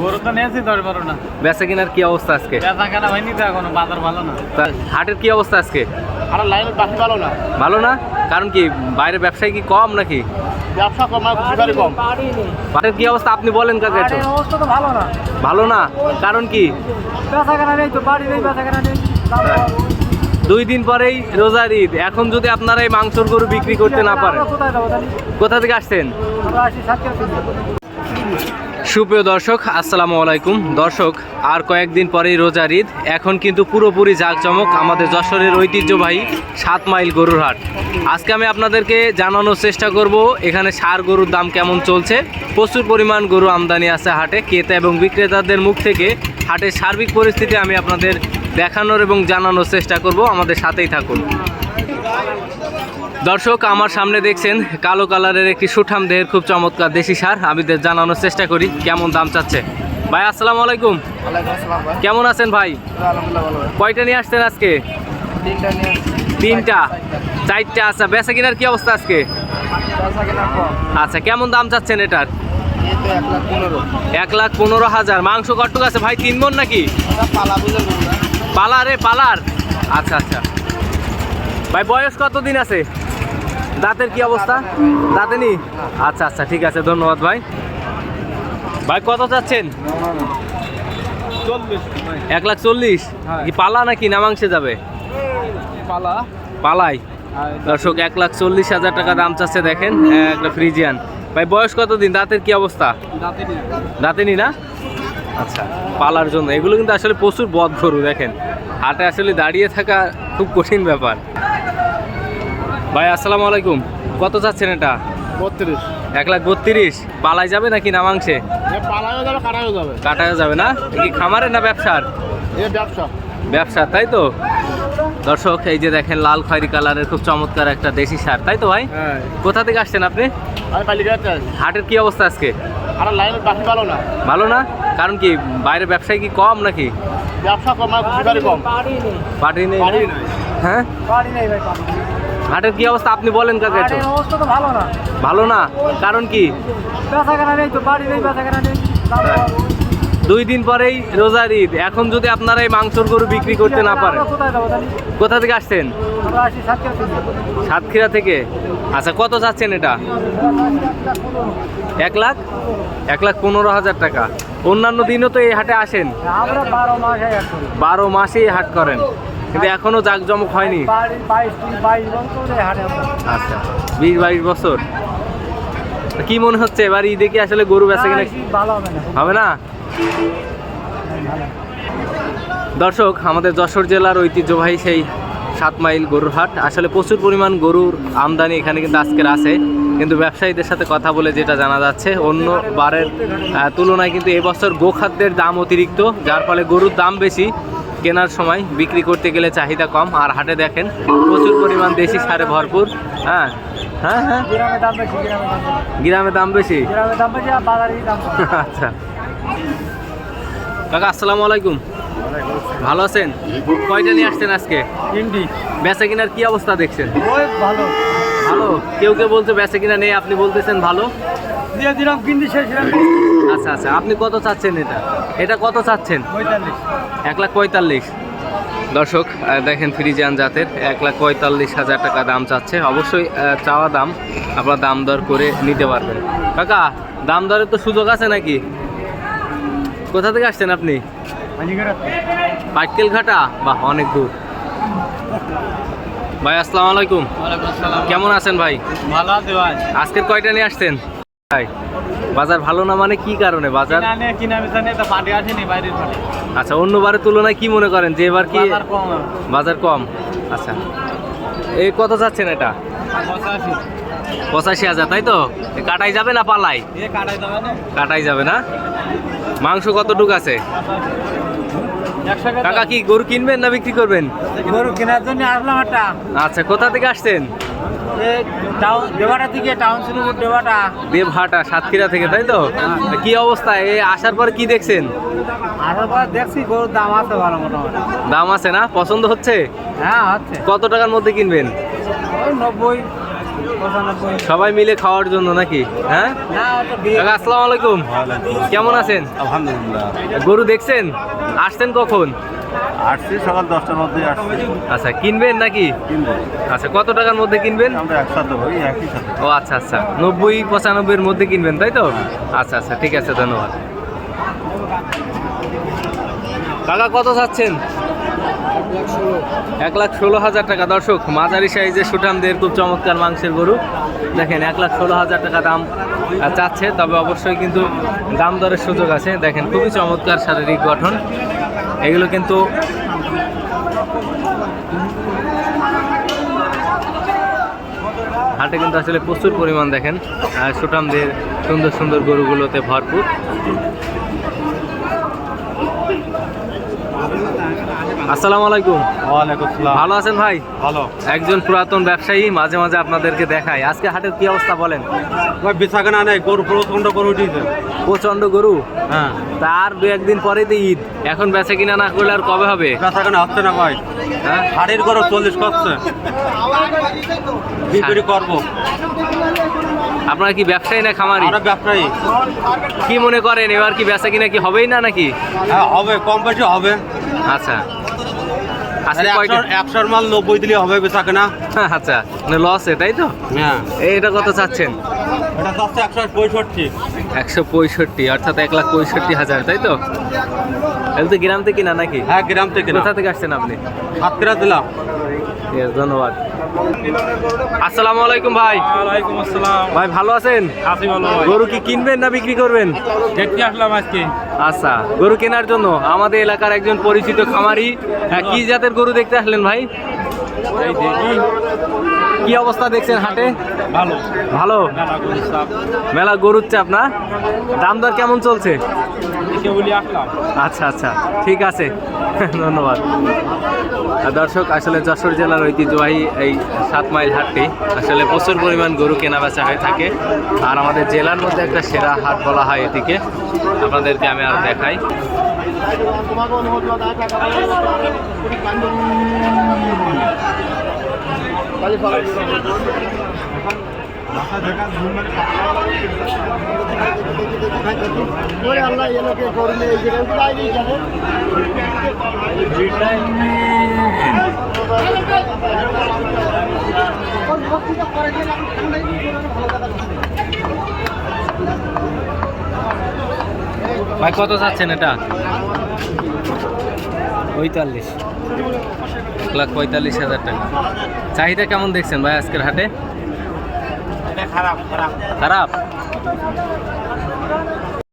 গরু তো নিয়েছি দশ বারো না। বেচা কেনার কি অবস্থা আজকে? বেচা কেনা হয়নি তো এখনও বাজার ভালো না। হাটের কি অবস্থা আজকে? আর লাইনের ভালো না। ভালো না? কারণ কি বাইরে ব্যবসায় কি কম নাকি? ব্যবসা কম আর খুশি কম। হাটের কি অবস্থা আপনি বলেন কাকে একটু। অবস্থা তো ভালো না। ভালো না? কারণ কি? বেচা কেনা নেই তো বাড়ি নেই বেচা কেনা নেই। দুই দিন পরেই রোজার ঈদ। এখন যদি আপনারা এই মাংসর গরু বিক্রি করতে না পারেন কোথা থেকে আসছেন? সুপ্রিয় দর্শক, আসসালামু আলাইকুম। দর্শক, আর কয়েকদিন পরেই রোজার ঈদ। এখন কিন্তু পুরোপুরি জাঁকজমক আমাদের যশোরের ঐতিহ্যবাহী সাত মাইল গরুর হাট। আজকে আমি আপনাদেরকে জানানোর চেষ্টা করব, এখানে সার গরুর দাম কেমন চলছে, প্রচুর পরিমাণ গরু আমদানি আছে হাটে। ক্রেতা এবং বিক্রেতাদের মুখ থেকে হাটের সার্বিক পরিস্থিতি আমি আপনাদের দেখানোর এবং জানানোর চেষ্টা করব। আমাদের সাথেই থাকুন। দর্শক আমার সামনে দেখছেন কালো কালারের একটি সুঠাম দেহের খুব চমৎকার দেশি সার। আমি জানানোর চেষ্টা করি কেমন দাম চাচ্ছে। ভাই আসসালামু আলাইকুম। কেমন আছেন ভাই? কয়টা নিয়ে আসছেন আজকে? তিনটা চারটা। আচ্ছা বেচা কিনার কি অবস্থা আজকে? আচ্ছা কেমন দাম চাচ্ছেন এটার? এক লাখ পনেরো। হাজার। মাংস কটুক আছে? ভাই তিন মন নাকি? পালা রে পালার। আচ্ছা আচ্ছা। ভাই বয়স কত দিন আছে? দাঁতের কি অবস্থা? দাঁতে নি আচ্ছা আচ্ছা ঠিক আছে ধন্যবাদ ভাই। ভাই কত চাচ্ছেন? এক লাখ চল্লিশ? হ্যাঁ। কি পালা নাকি নামাংসে যাবে? পালা। পালাই? দর্শক এক লাখ চল্লিশ হাজার টাকা দাম চাচ্ছে দেখেন একটা ফ্রিজিয়ান। ভাই বয়স কত দিন দাঁতের কি অবস্থা? দাঁতে নি না? আচ্ছা পালার জন্য। এগুলো কিন্তু আসলে প্রচুর বদ গরু দেখেন। হাটে আসলে দাঁড়িয়ে থাকা খুব কঠিন ব্যাপার। ভাই আসসালামু আলাইকুম। কত চাচ্ছেন এটা? বত্রিশ। এক লাখ বত্রিশ। পালাই যাবে নাকি নামাংসে পালাও যাবে কাটাও যাবে। কাটাও যাবে না? কি খামারের না ব্যবসার? ব্যবসা। ব্যবসা তাই তো? দর্শক এই যে দেখেন লাল খয়েরি কালারের খুব চমৎকার একটা দেশি সার তাই তো ভাই? হ্যাঁ। কোথা থেকে আসছেন আপনি? হাটের কি অবস্থা আজকে? আর লাইনের বাকি ভালো না। ভালো না? কারণ কি বাইরে ব্যবসায় কি কম নাকি? ব্যবসা কম পাটি নেই। হ্যাঁ? হাটের কি অবস্থা আপনি বলেন কাকে। অবস্থা তো ভালো না। ভালো না? কারণ কি? নেই তো বাড়ি নেই নেই। দুই দিন পরেই রোজার ঈদ। এখন যদি আপনারা এই মাংসর গরু বিক্রি করতে না পারেন। কোথা থেকে আসছেন? সাতক্ষীরা থেকে। আচ্ছা কত চাচ্ছেন এটা? এক লাখ? এক লাখ পনেরো হাজার টাকা। অন্যান্য দিনও তো এই হাটে আসেন। বারো মাসে হাট করেন। কিন্তু এখনও জাঁকজমক হয়নি। আচ্ছা বিশ বাইশ বছর। কি মনে হচ্ছে এবার ঈদে কি আসলে গরু বেচা কিনা? ভালো হবে না। দর্শক আমাদের যশোর জেলার ঐতিহ্যবাহী সেই সাত মাইল গরুর হাট। আসলে প্রচুর পরিমাণ গরুর আমদানি এখানে কিন্তু আজকের আছে। কিন্তু ব্যবসায়ীদের সাথে কথা বলে যেটা জানা যাচ্ছে অন্য বারের তুলনায় কিন্তু এবছর গোখাদ্যের দাম অতিরিক্ত যার ফলে গরুর দাম বেশি। কেনার সময় বিক্রি করতে গেলে চাহিদা কম। আর হাটে দেখেন প্রচুর পরিমাণ দেশি সারে ভরপুর। হ্যাঁ। হ্যাঁ হ্যাঁ। গ্রামে দাম বেশি আচ্ছা। কাকা আসসালামু আলাইকুম। ভালো আছেন? কয়টা নিয়ে আসছেন আজকে? বেচা কিনার কি অবস্থা দেখছেন? ভালো। ভালো? কেউ কেউ বলছে বেচা কিনা নেই আপনি বলতেছেন ভালো? দিয়ে দিলাম কিনতে আচ্ছা আচ্ছা আপনি কত চাচ্ছেন এটা? এটা কত চাচ্ছেন? এক লাখ পঁয়তাল্লিশ। দর্শক দেখেন ফ্রিজিয়ান জাতের এক লাখ পঁয়তাল্লিশ হাজার টাকা দাম চাচ্ছে। অবশ্যই চাওয়া দাম আপনার দাম দর করে নিতে পারবেন। কাকা দাম দরের তো সুযোগ আছে নাকি? কোথা থেকে আসছেন আপনি? পাটকেল ঘাটা বাহ অনেক দূর। ভাই আসসালামু আলাইকুম। কেমন আছেন ভাই? ভালো আছে ভাই। আজকের কয়টা নিয়ে আসছেন? ভাই। বাজার ভালো না মানে কি কারণে বাজার? আচ্ছা অন্যবারের তুলনায় কি মনে করেন যে এবার কি বাজার কম বাজার কম? আচ্ছা। এই কত যাচ্ছেন এটা? পঁচাশি। হাজার তাই তো? কাটাই যাবে না পালাই? কাটাই যাবে না। মাংস কতটুক আছে? কাকা কি গরু কিনবেন না বিক্রি করবেন? গরু কেনার জন্য আসলাম আচ্ছা কোথা থেকে আসছেন? দেওয়াটা থেকে টাউন দেওয়াটা। দেবহাটা সাতক্ষীরা থেকে তাই তো? কি অবস্থা? আসার পরে কি দেখছেন? আসার পর দেখছি গরুর দাম আছে ভালো মোটামুটি। দাম আছে না? পছন্দ হচ্ছে? হ্যাঁ হচ্ছে। কত টাকার মধ্যে কিনবেন? নব্বই। সবাই মিলে খাওয়ার জন্য নাকি? হ্যাঁ? আসসালামু আলাইকুম। কেমন আছেন? আলহামদুলিল্লাহ। গরু দেখছেন? আসছেন কখন? আসছি সকাল দশটার মধ্যে আসছি। আচ্ছা কিনবেন নাকি? আচ্ছা কত টাকার মধ্যে কিনবেন? আমরা একসাথে হই একই সাথে। ও আচ্ছা আচ্ছা। নব্বই পঁচানব্বইয়ের মধ্যে কিনবেন তাই তো? আচ্ছা আচ্ছা ঠিক আছে ধন্যবাদ। কাকা কত চাচ্ছেন? এক লাখ ষোলো হাজার টাকা। দর্শক, মাঝারি সাইজের সুঠামদের খুব চমৎকার মাংসের গরু। দেখেন, এক লাখ ষোলো হাজার টাকা দাম চাচ্ছে, তবে অবশ্যই কিন্তু দাম দরের সুযোগ আছে। দেখেন, খুবই চমৎকার শারীরিক গঠন। এগুলো কিন্তু হাটে কিন্তু আসলে প্রচুর পরিমাণ দেখেন সুঠামদের সুন্দর সুন্দর গরুগুলোতে ভরপুর। আসসালামু আলাইকুম। ওয়ালাইকুম আসসালাম। ভালো আছেন ভাই? ভালো। একজন পুরাতন ব্যবসায়ী মাঝে মাঝে আপনাদেরকে দেখায়। আজকে হাটের কি অবস্থা বলেন? ভাই বেচা কেনা নেই গরু প্রচণ্ড গরু উঠিয়েছে। প্রচণ্ড গরু? হ্যাঁ। তার দু একদিন পরে তো ঈদ। এখন বেচে কিনা না করলে আর কবে হবে? বেচা কেনা হচ্ছে না ভাই। হ্যাঁ? হাড়ির গরু চল্লিশ করছে। বিক্রি করব? আপনারা কি ব্যবসায়ী না খামারি? আমরা ব্যবসায়ী। কি মনে করেন এবার কি বেচা কিনা কি হবেই না নাকি? হ্যাঁ হবে কম বেশি হবে। আচ্ছা। একশোর- মাল নব্বই দিলে হবে বেচা না আচ্ছা। মানে লস তাই তো? হ্যাঁ। এটা কত চাচ্ছেন? এটা যাচ্ছে একশো পঁয়ষট্টি। একশো পঁয়ষট্টি অর্থাৎ এক লাখ পঁয়ষট্টি হাজার তাই তো? এগুলো তো গ্রাম থেকে না নাকি? হ্যাঁ গ্রাম থেকে কোথা থেকে আসছেন আপনি? সাতক্ষীরা Yes, ধন্যবাদ। আসসালামু আলাইকুম ভাই। ওয়ালাইকুম আসসালাম। ভাই ভালো আছেন? আছি ভালো গরু কি কিনবেন না বিক্রি করবেন? দেখতে আসলাম আজকে। আচ্ছা গরু কেনার জন্য আমাদের এলাকার একজন পরিচিত খামারি হ্যাঁ, কি জাতের গরু দেখতে আসলেন ভাই? কি অবস্থা দেখছেন হাটে? ভালো। ভালো? মেলা গরুর চাপ না? দাম দর কেমন চলছে? আচ্ছা আচ্ছা ঠিক আছে। ধন্যবাদ। দর্শক, আসলে যশোর জেলার ঐতিহ্যবাহী এই সাত মাইল হাটটি আসলে প্রচুর পরিমাণ গরু কেনা বেচা হয়ে থাকে। আর আমাদের জেলার মধ্যে একটা সেরা হাট বলা হয় এটিকে। আপনাদেরকে আমি আর দেখাই। ভাই, কত চাচ্ছেন এটা? পঁয়তাল্লিশ। এক লাখ পঁয়তাল্লিশ হাজার টাকা। চাহিদা কেমন দেখছেন ভাই আজকের হাটে? খারাপ খারাপ।